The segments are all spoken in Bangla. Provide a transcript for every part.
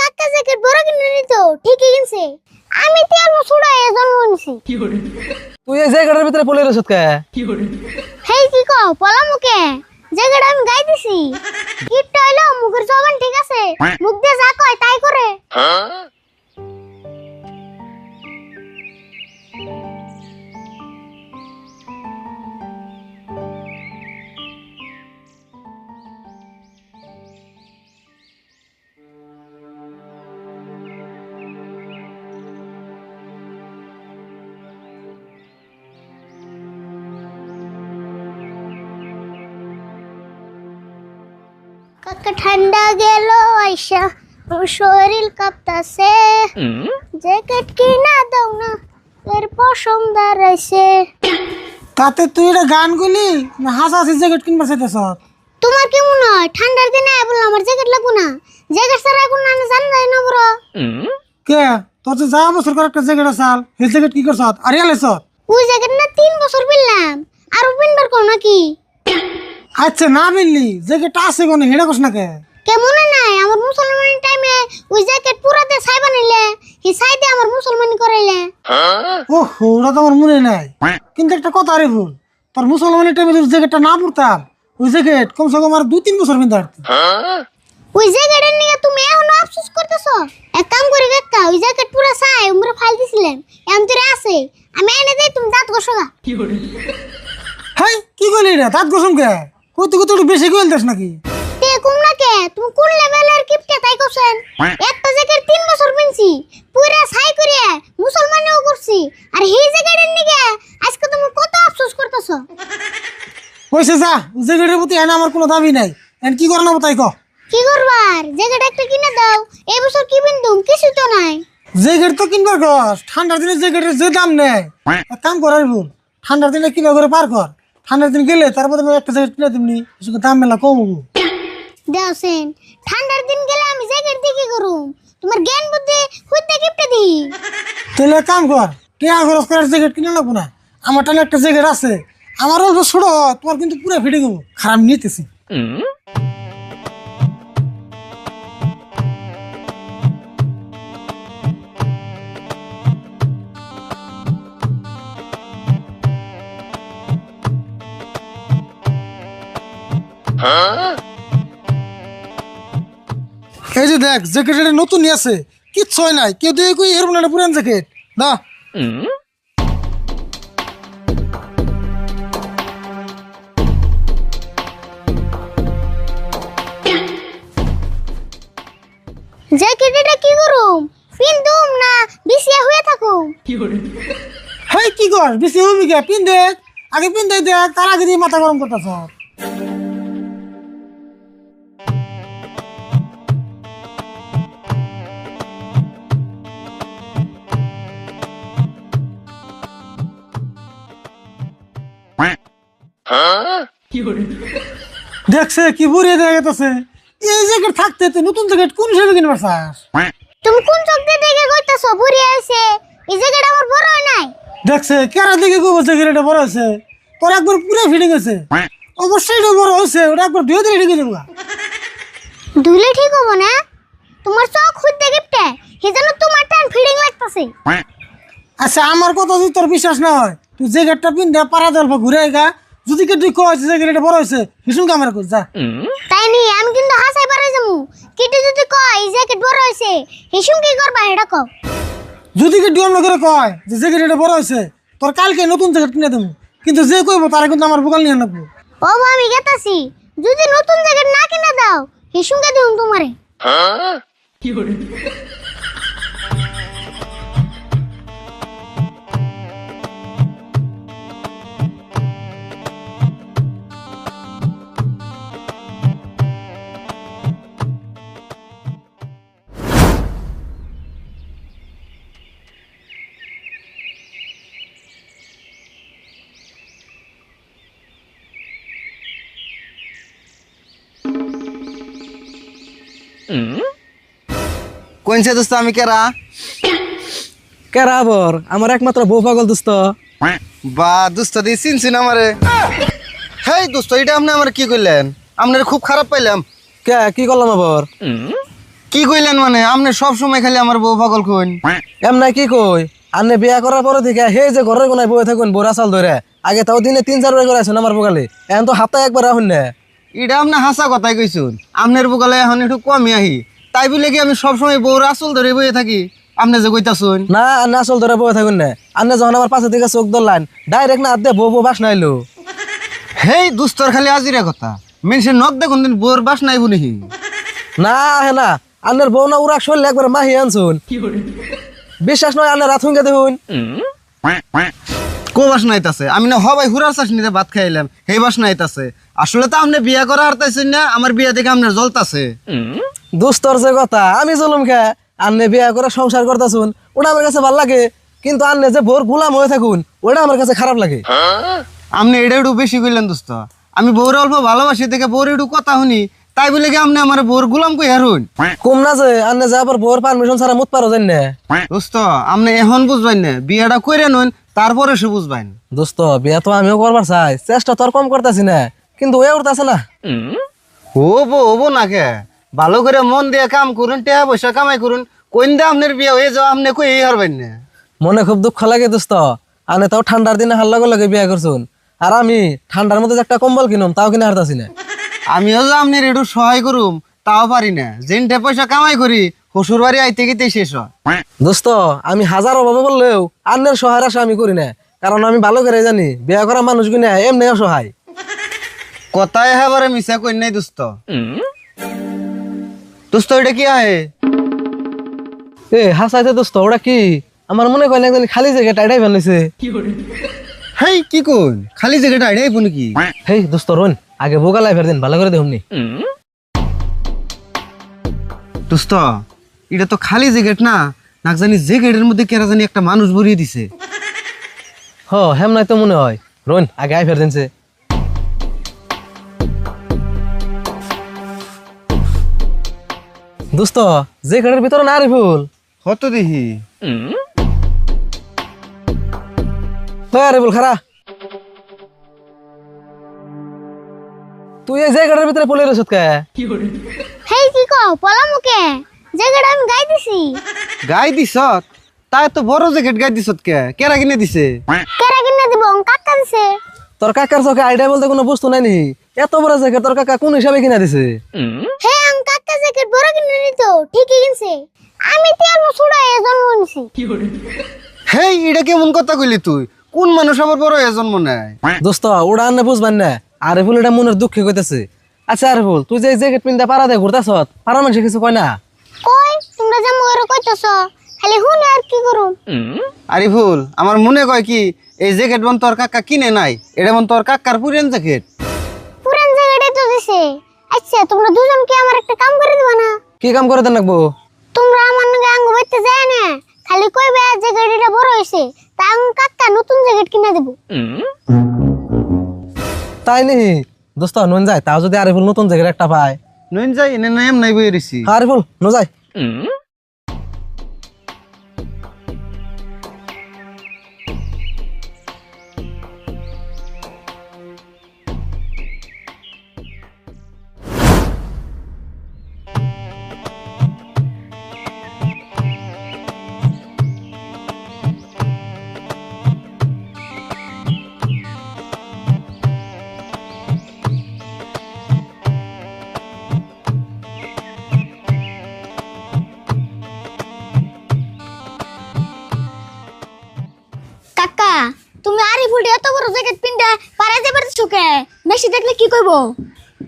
কাকা জ্যাকেট বড় কিনে নিত ঠিকই কিনছে। আমি তেল বছর আগে জন্ম নিছি। তুই এই জায়গাটার ভিতরে পড়ে রয়েছ কে? হেই কি কও পলা মুখে জ্যাকেট আমি গাইতেছি কিপটা হইল মুখের জবান ঠিক আছে। মুখ দিয়ে যা কয় তাই করে। কাকা ঠান্ডা গেল আইসা আমার শরীর কাঁপতাছে। জ্যাকেট কিনা দাও না এর পশম দাঁড়াইছে তাতে তুই এটা গান গুলি হাসাহাসি জ্যাকেট কিনবার চাইতেছ? তোমার কি মনে হয় ঠান্ডার দিনে বললাম আমার জ্যাকেট লাগবো না? জ্যাকেট ছাড়া এখন না জান যায় না বড়। কে? তোর যে যা বছর করে একটা জ্যাকেট আসাল সেই জ্যাকেট কি করছ? আর এলেছ ওই জ্যাকেট না তিন বছর পিনলাম আর পিনবার কো নাকি? আচ্ছা না মিললি জ্যাকেটটা আছে কোন হেডা করছ না কে? কেমন নাই? আমার মুসলমানি টাইমে ওই জ্যাকেট পুরাতে ছাই বানাইলে হি ছাই দিয়ে আমার মুসলমানি করাইলে। ওহো ওটা তো আমার মনে নাই। কিন্তু একটা কথা রে ভুল তোর মুসলমানের টাইমে যদি জ্যাকেটটা না পড়তাম ওই জ্যাকেট কমসে কম আর দুই তিন বছর পিনতে পারতি ওই জ্যাকেটের নিয়ে তুমি এখনও আফসোস করতেছো? এক কাম করি কাকা ওই জ্যাকেট পুরা ছাই উমরা ফাইল দিছিলেন এখন তোরে আছে। আমি এনে দেই তুমি দাঁত ঘষোগা হাই কি করলি রে? দাঁত গসম কে? কইতে একটু বেশি কইল দেশ নাকি? তে কুম না কে? তুমি কোন লেভেলের কিপটে তাই করছেন একটা জ্যাকেট তিন বছর পিনছি পুরা ছাই করে মুসলমানেও করছি। আর এই জ্যাকেটের নিকে আজকে তুমি কত আফসোস করতেছো? কইছে যা জ্যাকেটের প্রতি এনে আমার কোনো দাবি নাই। এন কি করে নেব তাই ক? কি করবার জ্যাকেট একটা কিনে দাও। এই বছর কি বিন্দুম কিছু তো নাই। জ্যাকেট তো কিনবার কর। ঠান্ডার দিনে জ্যাকেটের যে দাম নেয় কাম করার ভুল। ঠান্ডার দিনে কিনা করে পার কর। ঠান্ডার দিন গেলে তারপর আমি একটা জ্যাকেট কিনে দিমনি এসব দাম মেলা কম হব দেওসেন ঠান্ডার দিন গেলে আমি জ্যাকেট দিয়ে কি করুম তোমার জ্ঞান বুদ্ধি হইতে কিপটে দি তাহলে এক কাম কর টিয়া খরচ করার জ্যাকেট কিনে লাগবো না আমার টানে একটা জ্যাকেট আছে আমার অল্প ছোট তোমার কিন্তু পুরো ফিটে গেবো খারাপ নিতেছি এই যে দেখ জ্যাকেট এটা নতুন আছে। কিচ্ছু হয় নাই। কেউ দিয়ে কই এরকম একটা পুরান জ্যাকেট না জ্যাকেট এটা কি করুম? পিন্দুম না বিছিয়া হয়ে থাকুম? হেই কি কর? বেশি হবি কে? পিন দেখ। আগে পিন দেখ দেখ। তার আগে দিয়ে মাথা গরম করতেছ। দেখছে কি বুড়িয়ে দেখা গেছে এই জ্যাকেট থাকতে তুই নতুন জ্যাকেট কোন হিসেবে কিনবার চাস? তুমি কোন চোখ দিয়ে দেখে কইতাছো বুড়ি আইছে? এই জ্যাকেট আমার বড় হয় নাই? দেখছে কেরা দিকে গো জ্যাকেট এটা বড় হয়েছে। তোর একবার পুরো ফিটে গেছে অবশ্যই এটা বড় হয়েছে ওটা একবার ধুয়ে ধুয়ে ঢেকে দেবো ধুলে ঠিক হব না? তোমার চোখ খুঁজতে গিফটে সেজন্য তোমার টান ফিডিং লাগতাছে। আচ্ছা আমার কথা যদি তোর বিশ্বাস না হয় তুই জ্যাকেটটা পিন দে পাড়া জলফা ঘুরে গা যদি কে তুই কয় জ্যাকেট এটা বড় হয়েছে ভীষণ কামেরা কর যা। তাই নি আমি কিন্তু হাসাই পারে যামু কিটু যদি কয় এই জ্যাকেট বড় হইছে হিসুম কি করবা এটা কও। যদি কে ডিএম করে কয় যে জ্যাকেট এটা বড় হয়েছে তোর কালকে নতুন জ্যাকেট কিনে দেবো। কিন্তু যে কইবো তারা কিন্তু আমার বোকাল নিয়ে নেব ও আমি গেতাছি। যদি নতুন জ্যাকেট না কিনে দাও হিসুম কে দিউম তোমারে কোনছে দোস্ত আমি কেরা? কেরা আবর? আমার একমাত্র বউ পাগল দোস্ত। বা দোস্ত দিয়ে চিনছেন আমারে। হেই দোস্ত এটা আপনি আমার কি করলেন আপনার খুব খারাপ পাইলাম। কে? কি করলাম আবার? কি কইলেন মানে? আপনি সব সময় খালি আমার বউ পাগল কইন। এমন কি কই? আন্নে বিয়া করার পরে থেকে হে যে ঘরের কোনায় বয়ে থাকুন বোরা চাল ধরে আগে তাও দিনে তিন চার করে আছেন আমার বোকালে এখন তো হাতে একবার আহুন না। এটা আপনি হাসা কথাই কইছুন। আপনার বুকালে এখন একটু কমই আহি। তাই বলে কি আমি সবসময় বউর আসল ধরে বইয়ে থাকি? আপনি যে কইতাছুন। না আন্নে আসল ধরে বয়ে থাকুন না। আন্নে যখন আমার পাশে থেকে চোখ ধরলেন ডাইরেক্ট না আদে বউ বউ বাস নাইলো। হেই দুস্তর খালি আজিরা কথা। মেনসে নক দেখুন দিন বউর বাস নাই বুনিহি না হে না। আন্নের বউ না উড়া শরীর একবার মাহি আনছুন। বিশ্বাস নয় রাত হুঙ্গে দেখুন। কো বাস নাইতাছে? আমি না হবাই হুরার চাষ নিতে ভাত খাইলাম সেই বাস নাইতাছে। আসলে তো আপনি বিয়া করা হারতাইছেন না আমার বিয়া দেখে আপনার জ্বলতাছে। দুস্তর যে কথা আমি চলুম খা আন্নে বিয়া করে সংসার করতেছুন ওটা আমার কাছে ভালো লাগে কিন্তু আন্নে যে ভোর গুলাম হয়ে থাকুন ওটা আমার কাছে খারাপ লাগে। আপনি এটা একটু বেশি কইলেন দোস্ত আমি বউর অল্প ভালোবাসি দেখে বউর একটু কথা শুনি তাই বলে কি আপনি আমার বউর গুলাম কই হারুন কম না যে আন্নে যে আবার ভোর পারমিশন ছাড়া মুত পারো জান। না দোস্ত আপনি এখন বুঝবেন না বিয়াটা কইরে নন তারপরে সে বুঝবেন দোস্ত বিয়া তো আমিও করবার চাই। চেষ্টা তোর কম করতেছি না। কিন্তু ওয়ে উঠতেছে না। হব হব না কে? ভালো করে মন দিয়ে কাম করুন টাকা পয়সা কামাই করুন। কোন দা আপনার বিয়া হয়ে যাও আপনি কই এই হারবেন না। মনে খুব দুঃখ লাগে দোস্ত। আনে তাও ঠান্ডার দিনে হার লগে লগে বিয়া করছুন। আর আমি ঠান্ডার মধ্যে একটা কম্বল কিনুম তাও কিনে হারতাছি না। আমিও যে আপনার একটু সহায় করুম। তাও পারি না। যেনটা পয়সা কামাই করি শ্বশুর বাড়ি আইতে গেতে শেষ হয়। দোস্ত আমি হাজার অভাবে বললেও আন্নের সহায় আশা আমি করি না। কারণ আমি ভালো করে জানি বিয়া করা মানুষ কিনে এমনি অসহায়। কথায় হ্যাঁ মিশা কই নাই দোস্ত। দোস্ত এটা কি আহে? এ হাসাইতে দোস্ত ওটা কি? আমার মনে কয় না একজন খালি জায়গা টাইটাই বানাইছে হেই কি কোন খালি জায়গাটা আইডাই পো নাকি? হেই দোস্ত রোন আগে বোকা লাইফের দিন ভালো করে দেখুননি দোস্ত এটা তো খালি জ্যাকেট না না জানি জ্যাকেটের মধ্যে কেরা জানি একটা মানুষ ভরিয়ে দিছে। হ হেম নাই তো মনে হয়। রোন আগে আই ফের দিনছে। দোস্ত যে ঘরের ভিতরে না রে ফুল কত দেখি? আরে বল খারা। তুই এই জায়গাটার ভিতরে পড়ে রয়েছ কে? কি পলা মুকে জায়গাটা আমি গাই দিছি। গাই দিছত তাই তো বড় জ্যাকেট গাই দিছত কে? কেরা কিনে দিছে? কেরা কিনে দিব? কাকা দিছে। তোর কাকার চোখে আইডিয়া বলতে কোনো বস্তু নাই নি। এত বড় জায়গা তোর কাকা কোন হিসাবে কিনা দিছে? হে আম কাকা জ্যাকেট বড় কিনে নিত ঠিকই কিনছে। আমি তেল বছর আগে জন্ম নিছি। হেই এটা কেমন কথা কইলি তুই? কোন মানুষ আবার বড় এজন মনে হয় দোস্ত ওটা আনে বুঝবেন না। আরে ফুল এটা মনের দুঃখে কইতেছে। আচ্ছা আরে ফুল তুই যে জ্যাকেট পিনতে পারা দে ঘুরতাছ পারা মানুষে কিছু কয় না? কই? তোমরা যে মরে কইতাছ খালি হুন আর কি করুম? আরে ভুল আমার মনে কয় কি এই জ্যাকেট বন তোর কাকা কিনে নাই এটা বন তোর কাকার পুরেন জ্যাকেট পুরান জায়গাটাই তো দিছে। আচ্ছা তোমরা দুজন কি আমার একটা কাম করে দিবা না? কি কাম করে দেন রাখব? তোমরা আমার নাকি আঙ্গ বাইতে যায় না? খালি কইবে যে গাড়িটা বড় হইছে তা কাকা নতুন জ্যাকেট কিনা দেব। তাই নি দোস্ত নুন যায়। তাও যদি আরিফুল নতুন জায়গায় একটা পায়। নুন যাই এনে নাম নাই বই রেছি আরিফুল নো যায়। জ্যাকেট পিনতে পারে যাবার চোখে? মেসি দেখলে কি কইব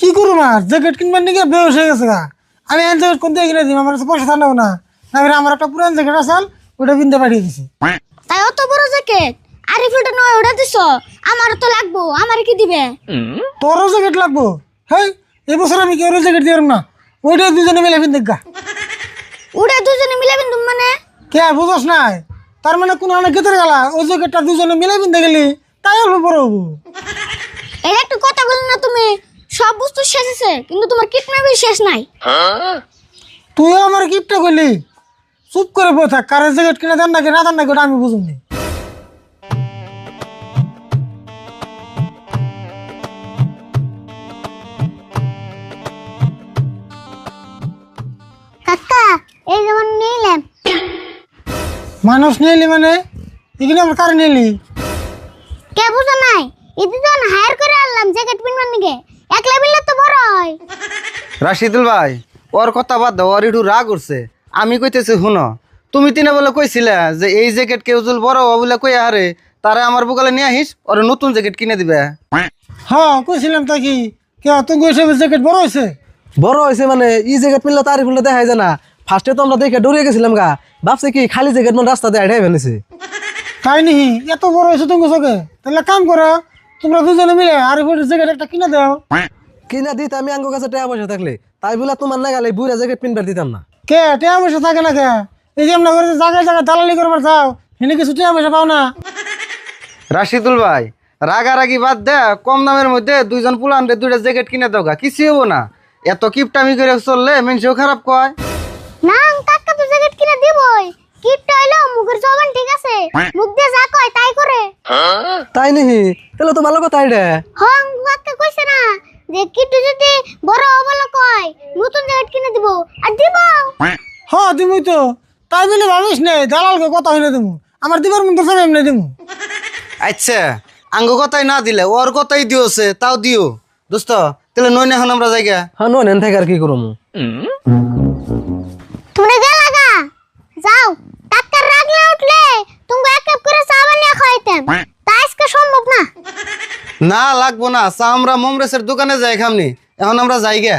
কি করুম আর জ্যাকেট কিনবার নাকি বেউস হয়ে গেছে গা। আমি এন জ্যাকেট কোন দিয়ে কিনে দিম? আমার কাছে পয়সা থাকলেও না। না হলে আমার একটা পুরান জ্যাকেট আছে ওটা কিনতে পাঠিয়ে দিছি। তাই অত বড় জ্যাকেট আরি ফুলটা নয় ওটা দিছ? আমার তো লাগবো আমার কি দিবে? তোরও জ্যাকেট লাগবো? হেই এবছর আমি কেউ জ্যাকেট দিয়ে না। ওইটা দুজনে মিলে কিনতে গা। ওটা দুজনে মিলে বিন্দু মানে? কে বুঝস নাই? তার মানে কোন অনেক কেতরে গেলা? ওই জ্যাকেটটা দুজনে মিলে কিনতে গেলি? একটু কথা না তুমি। সব বস্তু শেষ কিন্তু তোমার শেষ নাই। তুইও আমার করলি? চুপ করে জ্যাকেট না আমি বুঝুনি কাকা এই যেমন নিলাম মানুষ নিলি মানে? এগুলো আমার কারে নিলি? নাই তো হায়ার করে আনলাম জ্যাকেট পিনবার নিকে একলা বিলে তো বড় হয়। রাশিদুল ভাই ওর কথা বাদ দাও ওর একটু রাগ উঠছে। আমি কইতেছি শুনো তুমি তিনে বলে কইছিলে যে এই জ্যাকেট কেউ যদি বড় হব বলে কই আরে তারা আমার বুকালে নিয়ে আহিস ওর নতুন জ্যাকেট কিনে দিবে। হ্যাঁ কইছিলাম তা কি? কে তুমি হিসেবে জ্যাকেট বড় হয়েছে? বড় হয়েছে মানে ই জ্যাকেট পিনলে তারি ফুলে দেখা যায় না। ফার্স্টে তো আমরা দেখে ডরিয়ে গেছিলাম গা। ভাবছি কি খালি জ্যাকেট মানে রাস্তা দিয়ে আইডাই ফেলেছে তাই নিহি এত বড় হয়েছে তুমি চোখে তাহলে কাম করো তোমরা দুজনে মিলে আর জ্যাকেট একটা কিনে দাও। কিনা দিতে আমি আঙ্গো কাছে টাকা পয়সা থাকলে। তাই বলে তোমার না গেলে বুড়া জ্যাকেট পিনবার দিতাম না। কে টিয়া পয়সা থাকে না কে? এই যে আমরা করে জায়গায় জায়গায় দালালি করবার চাও এনে কিছু টিয়া পয়সা পাও না। রাশিদুল ভাই রাগারাগি বাদ দে কম দামের মধ্যে দুইজন পুলানরে দুইটা জ্যাকেট কিনে দাও গা কিছু হব না। এত কিপটামি করে চললে মানুষও খারাপ কয়। না কাকা তো জ্যাকেট কিনে দিবই কিপটা হইল মুখের জবান ঠিক আছে মুখ দিয়ে যা কয় তাই করে তাই নিহি তাহলে তো ভালো কথা এটা? হং কাকা কইছে না যে কিট্টু যদি বড় হবলো কয় নতুন জ্যাকেট কিনে দিব। আর দিব? হ্যাঁ তুমি তো। তাই বলে ভাবিস নে দালালকে কথা হইলে তুমি আমার দিবার মধ্যে সব এমনি দিমু। আচ্ছা আঙ্গ কথাই না দিলে ওর কথাই দিওছে তাও দিও। দোস্ত তাহলে নইন এখন আমরা জায়গা হ্যাঁ নো নেন থেকে আর কি করব তোমরা গেলা গা? যাও কাকার রাগলে উঠলে তুমি এক কাপ করে চা বানিয়ে খাইতেন তা আজকে সম্ভব না না লাগবো না। চা আমরা মোমরেসের দোকানে যাই খামনি। এখন আমরা যাই গে।